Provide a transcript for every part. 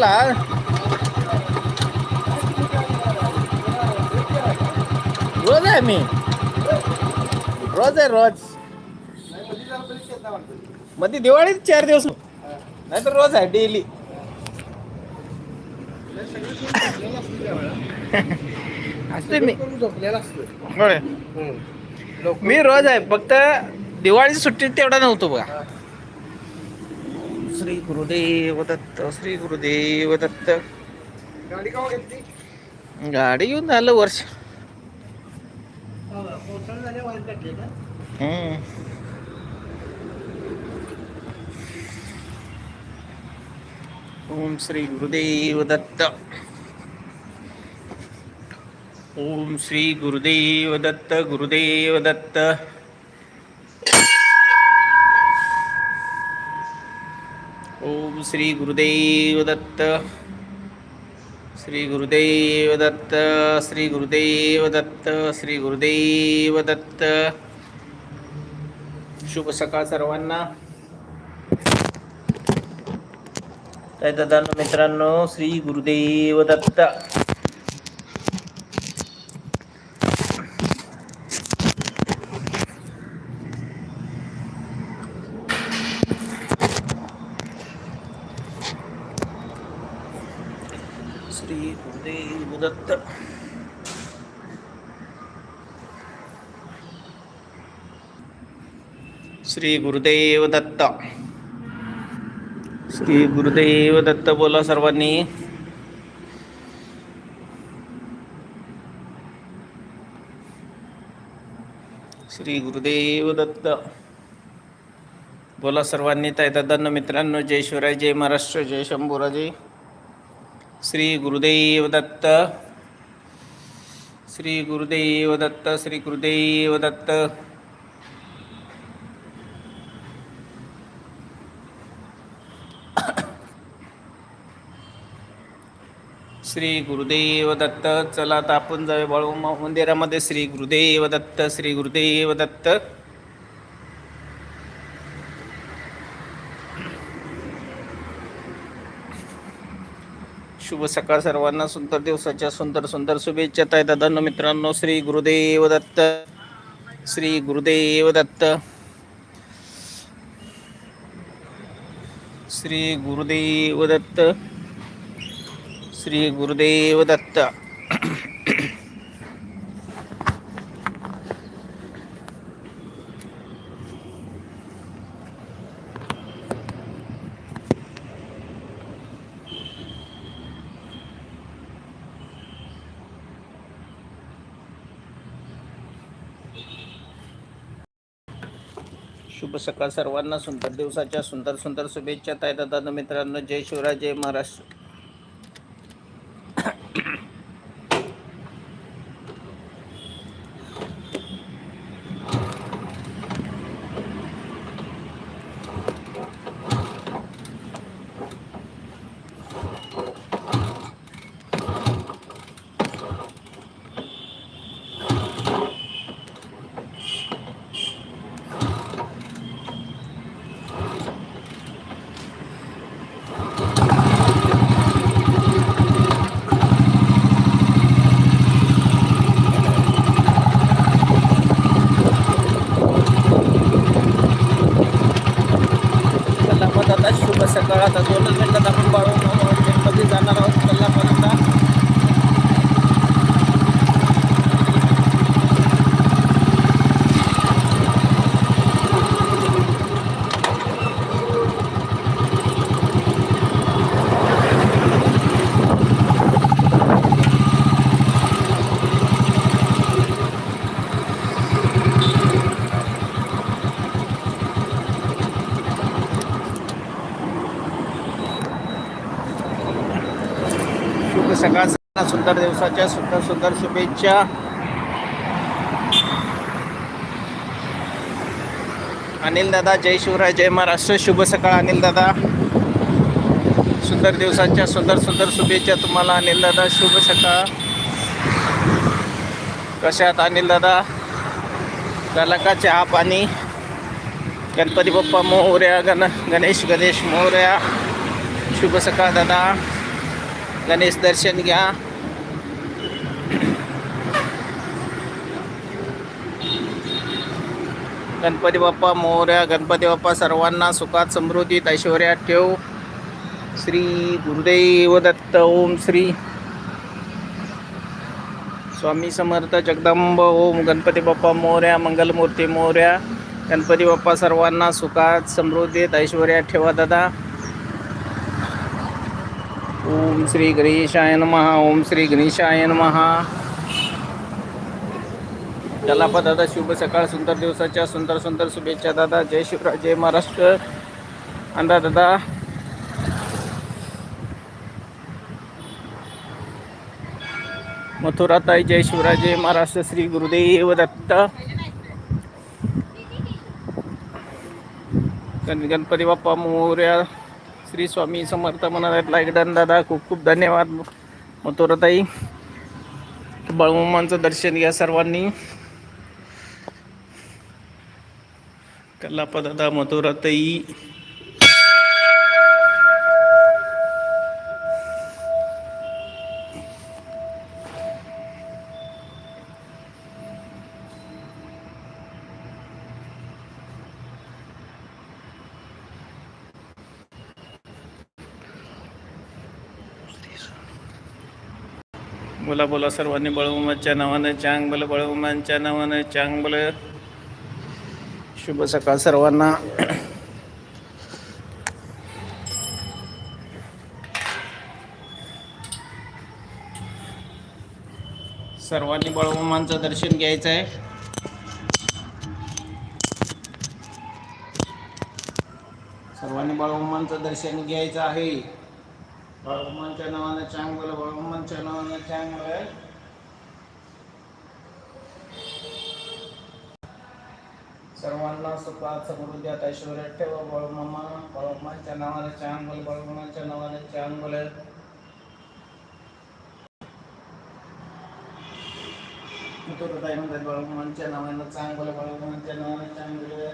तुला रोज आहे मी. रोज आहे रोज. मध्ये दिवाळीत चार दिवस. नाही तर रोज आहे डेली असते मी. मी रोज आहे फक्त दिवाळीची सुट्टीत तेवढा नव्हतो बघा. श्री गुरुदेव दत्त श्री गुरुदेव दत्त गाडी का घेतली गाडी घेऊन झालं वर्ष. ओम श्री गुरुदेव दत्त ओम श्री गुरुदेव दत्त गुरुदेव दत्त ओम श्री गुरुदेव दत्त श्री गुरुदेव दत्त श्री गुरुदेव दत्त श्री गुरुदेव दत्त शुभ सकाळ सर्वांना. काय दादा मित्रांनो श्री गुरुदेव दत्त श्री गुरुदेव दत्त श्री गुरुदेव दत्त. श्री गुरुदेव दत्त बोला सर्वांनी. श्री गुरुदेव दत्त बोला सर्वांनी. तायदादांना मित्रांनो जय शिवराय जय महाराष्ट्र जय शंभूराजे. श्री गुरुदेव दत्त श्री गुरुदेव दत्त श्री गुरुदेव दत्त श्री गुरुदेव दत्त चला आता आपण जाऊया बाळू मंदिरामध्ये. श्री गुरुदेव दत्त श्री गुरुदेव दत्त शुभ सकाळ सर्वांना सुंदर दिवसाच्या सुंदर सुंदर शुभेच्छा. ताय दादांनो मित्रांनो श्री गुरुदेव दत्त श्री गुरुदेव दत्त. श्री गुरुदेव दत्त श्री गुरुदेव दत्त शुभ सकाळ सर्वांना सुंदर दिवसाच्या सुंदर सुंदर शुभेच्छा. ताई दादा मित्रांनो जय शिवराय जय महाराष्ट्र कल्लापद आता शुभ सकाळ आता दोनच मिनिटात आपण पाळू शुभ सकाळ सर्वांना सुंदर दिवसाच्या सुंदर सुंदर शुभेच्छा. अनिल दादा जय शिवराय जय महाराष्ट्र. शुभ सकाळ अनिल दादा. सुंदर दिवसाच्या सुंदर सुंदर शुभेच्छा तुम्हाला अनिल दादा. शुभ सकाळ. कशात अनिल दादा? झाला का चहा पाणी? गणपती बाप्पा मोहऱ्या गण गणेश गणेश मोहऱ्या. शुभ सकाळ दादा. गणेश दर्शन घ्या. गणपती बाप्पा मोऱ्या गणपती बाप्पा सर्वांना सुखात समृद्धीत ऐश्वर्यात ठेव. श्री गुरुदेव दत्त ओम श्री स्वामी समर्थ जगदंब ओम. गणपती बाप्पा मोऱ्या मंगलमूर्ती मोऱ्या गणपती बाप्पा सर्वांना सुखात समृद्धीत ऐश्वर्यात ठेवा दादा. ओम श्री गणेशाय महा ओम श्री गणेशाय महा चला दादा शुभ सकाळ सुंदर दिवसाच्या सुंदर सुंदर शुभेच्छा दादा. जय शिवराज जय महाराष्ट्र. अंदा दादा. मथुराताई जय शिवराज जय महाराष्ट्र. श्री गुरुदेव दत्त. गण गणपती बाप्पा मोर्या. श्री स्वामी समर्थ म्हणाले लाईकडन दादा खूप खूप धन्यवाद. मथुराताई बाळूमामांचं दर्शन घ्या सर्वांनी. कल्लापा दादा मथुराताई बोला बोला सर्वांनी बळवमाच्या नावानं चांग बल बळवमांच्या नावानं चांग बोल. शुभ सकाळ सर्वांना. सर्वांनी बळवमांचं दर्शन घ्यायचं आहे. सर्वांनी बळवमांचं दर्शन घ्यायचं आहे. बळवमांच्या नावानं चांग बल बळवमांच्या नावानं चांग बल. सर्वांना सुखात समृद्धात ऐश्वर्यात ठेवा बळमामा. बळमाच्या नावाने बोल बळमाच्या नावाने चांगल काय म्हणतात बळमांच्या नावानं चांगल बळमांच्या नावाने चांगल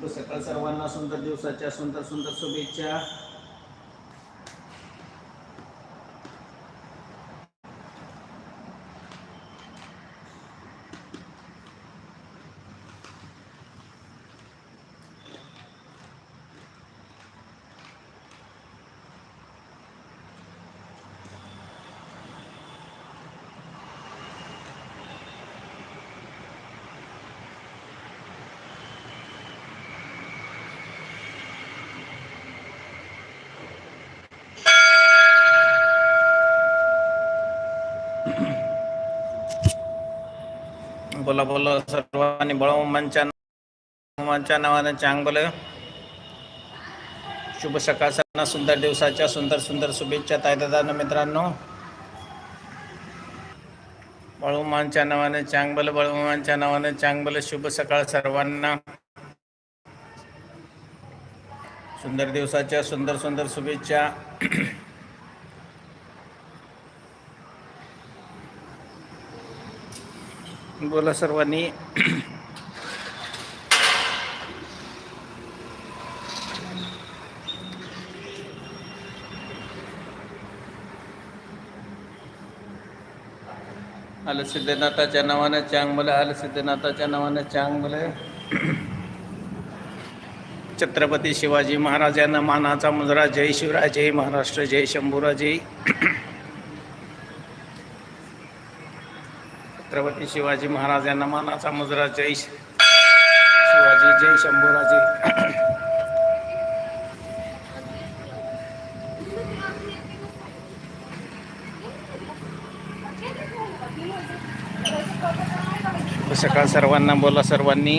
शुभ सकाळ सर्वांना सुंदर दिवसाच्या सुंदर सुंदर शुभेच्छा. बोला बोला सर्वांनी बळम मंचा नावाने चांग बोल शुभ सकाळ सर्वांना सुंदर दिवसाच्या सुंदर सुंदर शुभेच्छा तायदादांनो मित्रांनो. बळवमांच्या नावानं चांगबल बळवमांच्या नावानं चांगबल शुभ सकाळ सर्वांना. सुंदर दिवसाच्या सुंदर सुंदर शुभेच्छा. बोला सर्वांनी. आलं सिद्धनाथाच्या नावानं चांगलं आलं सिद्धनाथाच्या नावानं चांगलं छत्रपती शिवाजी महाराजांना मानाचा मुजरा. जय शिवराय जय महाराष्ट्र जय शंभूराजी. छत्रपती शिवाजी महाराजांना मानाचा मुजरा जय शिवाजी जय शंभूराजी. शुभ सकाळ सर्वांना बोला सर्वांनी.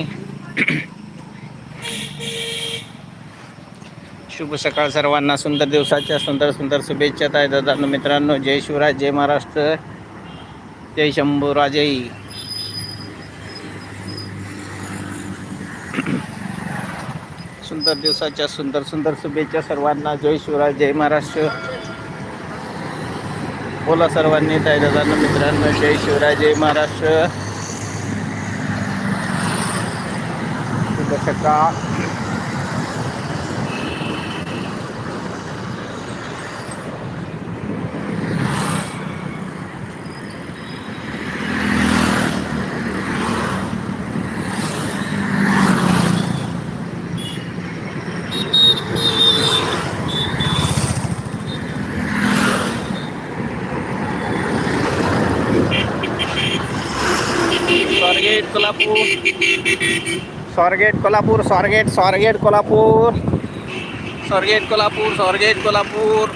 शुभ सकाळ सर्वांना सुंदर दिवसाच्या सुंदर सुंदर शुभेच्छा आहे दादा मित्रांनो. जय शिवराज जय महाराष्ट्र. जय शंभूराजय सुंदर दिवसाच्या सुंदर सुंदर शुभेच्छा सर्वांना. जय शिवराज जय महाराष्ट्र. बोला सर्वांनी ताई मित्रांनो जय शिवराज जय महाराष्ट्र. शकता स्वारगेट कोल्हापूर. स्वारगेट कोल्हापूर स्वारगेट स्वारगेट कोल्हापूर. स्वारगेट कोल्हापूर स्वारगेट कोल्हापूर.